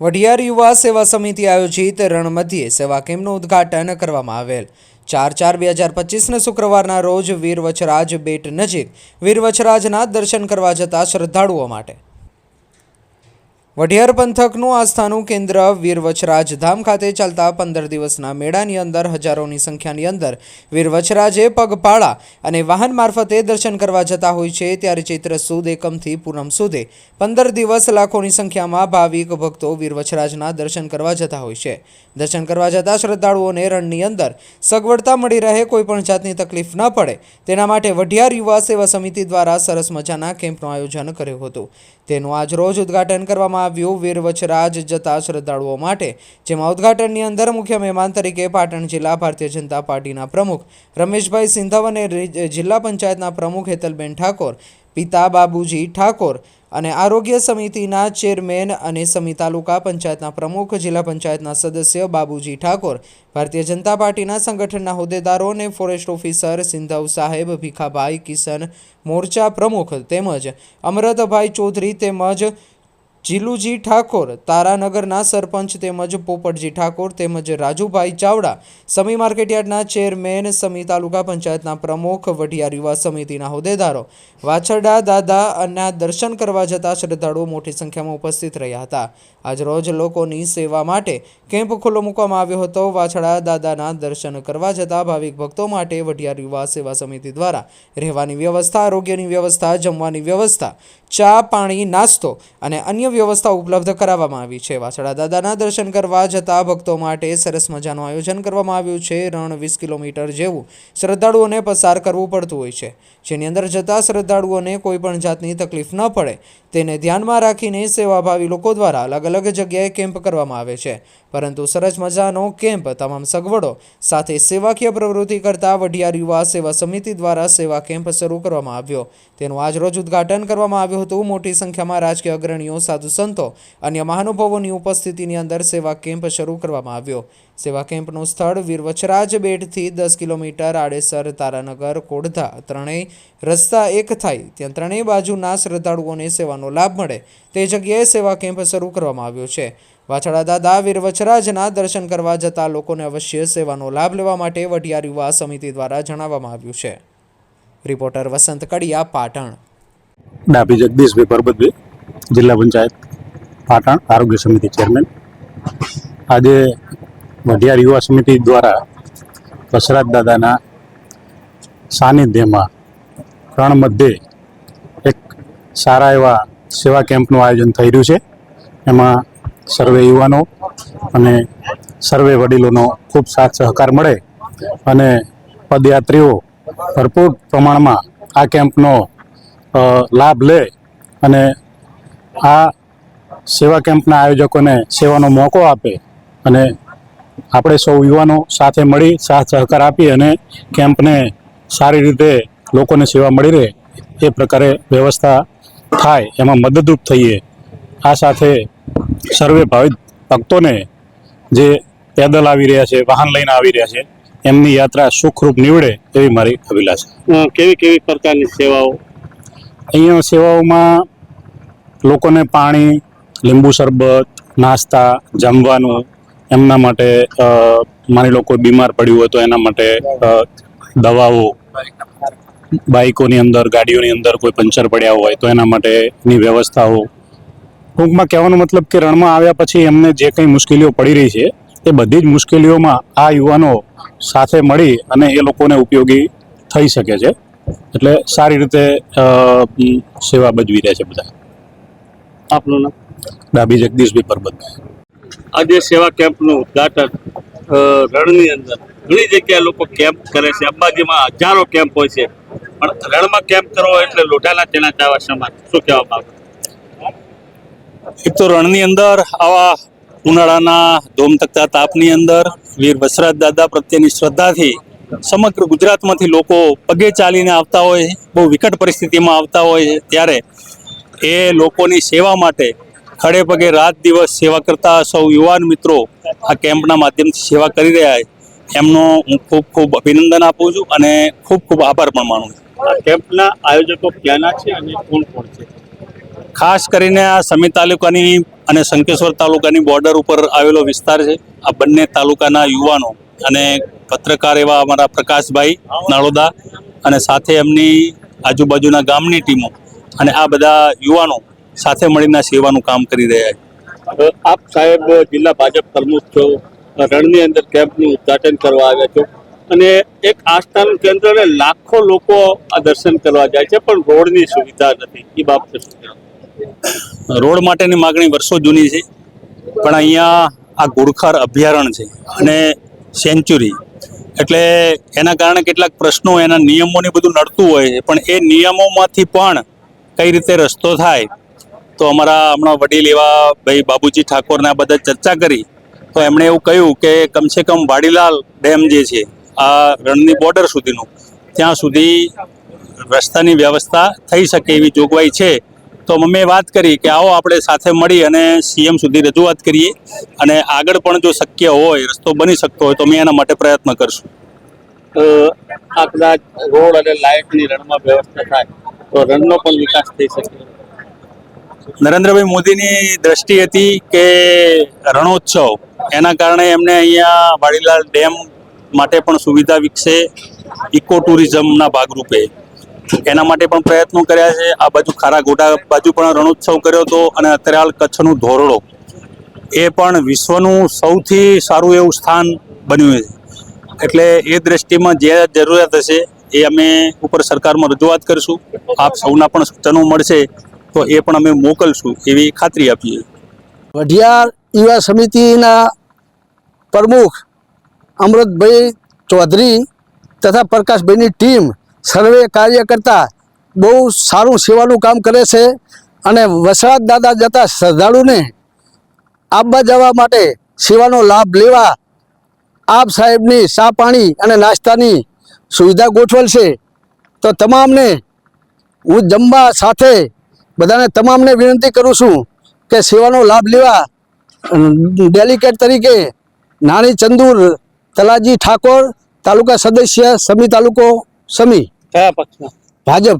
વઢિયાર યુવા સેવા સમિતિ આયોજિત રણમધ્યે સેવા કેમ્પનું ઉદ્ઘાટન કરવામાં આવેલ. ચાર ચાર બે હજાર પચીસના શુક્રવારના રોજ વીર વચરાજ બેટ નજીક વીર વચરાજના દર્શન કરવા જતા શ્રદ્ધાળુઓ માટે વઢિયાર પંથકનું આસ્થાનું કેન્દ્ર વીરવચરાજ ધામ ખાતે ચાલતા પંદર દિવસના મેળાની અંદર હજારોની સંખ્યાની અંદર વીરવચરાજે પગપાળા અને વાહન મારફતે દર્શન કરવા જતા હોય છે, ત્યારે ચૈત્ર સુદ એકમથી પૂનમ સુધે પંદર દિવસ લાખોની સંખ્યામાં ભાવિક ભક્તો વીરવચરાજના દર્શન કરવા જતા હોય છે. દર્શન કરવા જતા શ્રદ્ધાળુઓને રણની અંદર સગવડતા મળી રહે કોઈપણ જાતની તકલીફ ન પડે. તેના માટે વઢિયાર યુવા સેવા સમિતિ દ્વારા સરસ મજાના કેમ્પનું આયોજન કર્યું હતું. તેનું આજ રોજ ઉદ્ઘાટન કરવામાં આવ્યું વીરવચરાજ જતા શ્રદ્ધાળુઓ માટે, જેમાં ઉદ્ઘાટનની અંદર મુખ્ય મહેમાન તરીકે પાટણ જિલ્લા ભારતીય જનતા પાર્ટીના પ્રમુખ રમેશભાઈ સિંધવ અને જિલ્લા પંચાયતના પ્રમુખ હેતલબેન ઠાકોર, પિતા બાબુજી ઠાકોર અને આરોગ્ય સમિતિના ચેરમેન અને સમી તાલુકા પંચાયતના પ્રમુખ, જિલ્લા પંચાયતના સદસ્ય બાબુજી ઠાકોર, ભારતીય જનતા પાર્ટીના સંગઠનના હોદ્દેદારો અને ફોરેસ્ટ ઓફિસર સિંધવ સાહેબ, ભીખાભાઈ કિશન મોરચા પ્રમુખ તેમજ અમરતભાઈ ચૌધરી તેમજ જીલુજી ઠાકોર, તારાનગરના સરપંચ તેમજ પોપટજી ઠાકોર તેમજ રાજુભાઈ ચાવડા, સમી માર્કેટયાર્ડના ચેરમેન, સમી તાલુકા પંચાયતના પ્રમુખ, વઢિયાર યુવા સમિતિના હોદ્દેદારો, વાછરડા દાદા અને દર્શન કરવા જતા શ્રદ્ધાળુઓ મોટી સંખ્યામાં ઉપસ્થિત રહ્યા હતા. આજરોજ લોકોની સેવા માટે કેમ્પ ખુલ્લો મૂકવામાં આવ્યો હતો. વાછડા દાદાના દર્શન કરવા જતા ભાવિક ભક્તો માટે વઢિયાર યુવા સેવા સમિતિ દ્વારા રહેવાની વ્યવસ્થા, આરોગ્યની વ્યવસ્થા, જમવાની વ્યવસ્થા, ચા, પાણી, નાસ્તો અને અન્ય વ્યવસ્થા ઉપલબ્ધ કરાવવામાં આવી છે. વાછડા દાદાના દર્શન કરવા જતા ભક્તો માટે સરસ મજાનું આયોજન કરવામાં આવ્યું છે. રણ વીસ કિલોમીટર જેવું શ્રદ્ધાળુઓને પસાર કરવું પડતું હોય છે. જેની અંદર જતા શ્રદ્ધાળુઓને કોઈ પણ જાતની તકલીફ ન પડે. તેને ધ્યાનમાં રાખીને સેવાભાવી લોકો દ્વારા અલગ અલગ જગ્યાએ કેમ્પ કરવામાં આવે છે. પરંતુ સરસ મજાનો કેમ્પ, તમામ સગવડો સાથે સેવાકીય પ્રવૃત્તિ કરતા વઢિયાર યુવા સેવા સમિતિ દ્વારા સેવા કેમ્પ શરૂ કરવામાં આવ્યો. તેનું આજરોજ ઉદ્ઘાટન કરવામાં આવ્યું હતું. મોટી સંખ્યામાં રાજકીય અગ્રણીઓ, સાધુ સંતો, અન્ય મહાનુભાવોની ઉપસ્થિતિની અંદર સેવા કેમ્પ શરૂ કરવામાં આવ્યો. સેવા કેમ્પનું સ્થળ વીરવચરાજ બેટથી દસ કિલોમીટર આડેસર તારાનગર કોડધા ત્રણેય રસ્તા એક થાય, ત્યાં ત્રણેય બાજુના શ્રદ્ધાળુઓને સેવાનો લાભ મળે. તે જગ્યાએ સેવા કેમ્પ શરૂ કરવામાં આવ્યો છે. વાછડા દાદા, વીર વચરાજના દર્શન કરવા જતા લોકોને અવશ્ય સેવાનો લાભ લેવા માટે વઢિયાર યુવા સમિતિ દ્વારા જણાવવામાં આવ્યું છે. રિપોર્ટર વસંત કડિયા, પાટણ. ડાભી જગદીશભાઈ પરબતભાઈ, જિલ્લા પંચાયત, પાટણ આરોગ્ય સમિતિ ચેરમેન. આજે વઢિયાર યુવા સમિતિ દ્વારા કસરાત દાદાના સાનિધ્યમાં ત્રણ મધ્યે એક સારા એવા સેવા કેમ્પનું આયોજન થઈ રહ્યું છે. એમાં સર્વે યુવાનો અને સર્વે વડીલોનો ખૂબ સાથ સહકાર મળે અને પદયાત્રીઓ ભરપૂર પ્રમાણમાં આ કેમ્પનો લાભ લે અને આ સેવા કેમ્પના આયોજકોને સેવાનો મોકો આપે અને આપણે સૌ યુવાનો સાથે મળી સાથ સહકાર આપી અને કેમ્પને સારી રીતે લોકોને સેવા મળી રહે એ પ્રકારે વ્યવસ્થા થાય, એમાં મદદરૂપ થઈએ. આ સાથે સર્વે ભાવિક ભક્તોને જે પેદલ આવી રહ્યા છે વાહન લઈને આવી રહ્યા છે એમની યાત્રા સુખરૂપ નીવડે એવી મારી અભિલાષા. કેવી કેવી પ્રકારની સેવાઓ? અહીંયા સેવાઓમાં લોકોને પાણી લીંબુ શરબત નાસ્તા જમવાનું એમના માટે માની લો કોઈ બીમાર પડ્યું હોય તો એના માટે દવાઓ બાઇકોની અંદર ગાડીઓની અંદર કોઈ પંચર પડ્યા હોય તો એના માટેની વ્યવસ્થાઓ ટૂંકમાં કહેવાનો મતલબ કે રણમાં આવ્યા પછી એમને જે કંઈ મુશ્કેલીઓ પડી રહી છે એ બધી જ મુશ્કેલીઓમાં આ યુવાનો સાથે મળી અને એ લોકોને ઉપયોગી થઈ શકે છે. એટલે સારી રીતે સેવા ભજવી રહ્યા છે બધા. આપનું નામ? ડાબી જગદીશભાઈ પરબતભાઈ આજે સેવા કેમ્પનું ઉદઘાટન રણની અંદર ઘણી જગ્યાએ લોકો કેમ્પ કરે છે. અંબાજીમાં હજારો કેમ્પ હોય છે. પણ રણમાં કેમ્પ કરવો એટલે લોઢાના તેના ચાવા સમાન શું કહેવા માંગો? એક તો રણની અંદર આવા ઉનાળાના ધોમતકતા તાપની અંદર વીર વસરાજ દાદા પ્રત્યેની શ્રદ્ધાથી સમગ્ર ગુજરાતમાંથી લોકો પગે ચાલીને આવતા હોય, બહુ વિકટ પરિસ્થિતિમાં આવતા હોય ત્યારે એ લોકોની સેવા માટે ખડે પગે રાત દિવસ સેવા કરતા સૌ યુવાન મિત્રો આ કેમ્પના માધ્યમથી સેવા કરી રહ્યા છે. એમનો હું ખૂબ ખૂબ અભિનંદન આપું છું અને ખૂબ ખૂબ આભાર પણ માનું છું. કેમ્પના આયોજકો ક્યાંના છે અને કોણ કોણ છે? ખાસ કરીને આ સમી તાલુકાની અને શંકેશ્વર તાલુકાની બોર્ડર ઉપર આવેલો વિસ્તાર છે. આ બંને તાલુકાના યુવાનો અને પત્રકાર એવા અમારા પ્રકાશભાઈ નાળોદા અને સાથે એમની આજુબાજુના ગામની ટીમો અને આ બધા યુવાનો સાથે મળીને સેવાનું કામ કરી રહ્યા છે. આપ સાહેબ જિલ્લા ભાજપ પ્રમુખ છો, રણની અંદર કેમ્પનું ઉદ્ઘાટન કરવા આવ્યા છો અને એક આસ્થાનું કેન્દ્રને લાખો લોકો આ દર્શન કરવા જાય છે, પણ રોડની સુવિધા નથી. એ બાબતે શું? રોડ માટેની માગણી વર્ષો જૂની છે. પણ અહીંયા આ ઘુડખર અભયારણ્ય છે અને સેન્ચુરી. એટલે એના કારણે કેટલાક પ્રશ્નો, એના નિયમોને બધું નડતું હોય છે. પણ એ નિયમોમાંથી પણ કઈ રીતે રસ્તો થાય, તો અમારા હમણાં વડીલ એવા ભાઈ બાબુજી ઠાકોરને આ બધા ચર્ચા કરી. તો એમણે એવું કહ્યું કે કમસે કમ વાડીલાલ ડેમ જે છે, આ રણની બોર્ડર સુધીનું, ત્યાં સુધી રસ્તાની વ્યવસ્થા થઈ શકે એવી જોગવાઈ છે. તો મમ્મીએ વાત કરી કે આવો આપણે સાથે મળી અને સીએમ સુધી રજૂઆત કરીએ અને આગળ પણ જો શક્ય હોય રસ્તો બની શકતો હોય તો અમે એના માટે પ્રયત્ન કરશું. આ કદાચ રોડ અને લાઇટની રણમાં વ્યવસ્થા થાય તો રણનો પણ વિકાસ થઈ શકે. નરેન્દ્રભાઈ મોદીની દ્રષ્ટિ હતી કે રણોત્સવ એના કારણે એમને અહીંયા વાડીલાલ ડેમ માટે પણ સુવિધા વિકસે ઇકો ટુરિઝમના ભાગરૂપે. એના માટે પણ પ્રયત્નો કર્યા છે. આ બાજુ ખારા ગોટા બાજુ પણ રણોત્સવ કર્યો હતો અને અત્યારે હાલ કચ્છનું ધોરડો. એ પણ વિશ્વનું સૌથી સારું એવું સ્થાન બન્યું છે. એટલે એ દ્રષ્ટિમાં જે જરૂરિયાત હશે એ અમે ઉપર સરકારમાં રજૂઆત કરીશું. આપ સૌના પણ સૂચનો મળશે તો એ પણ અમે મોકલશું એવી ખાતરી આપીએ. વઢિયાર યુવા સમિતિના પ્રમુખ અમૃતભાઈ ચૌધરી તથા પ્રકાશભાઈની ટીમ સર્વે કાર્યકર્તા બહુ સારું સેવાનું કામ કરે છે અને વસરાજ દાદા જતા શ્રદ્ધાળુને આવવા જવા માટે સેવાનો લાભ લેવા આપ સાહેબની ચા પાણી અને નાસ્તાની સુવિધા ગોઠવેલ છે. તો તમામને હું જમવા સાથે બધાને તમામને વિનંતી કરું છું કે સેવાનો લાભ લેવા ડેલિકેટ તરીકે નાની ચંદુર તલાજી ઠાકોર તાલુકા સદસ્ય સમી તાલુકો સમી. કયા પક્ષના ભાજપ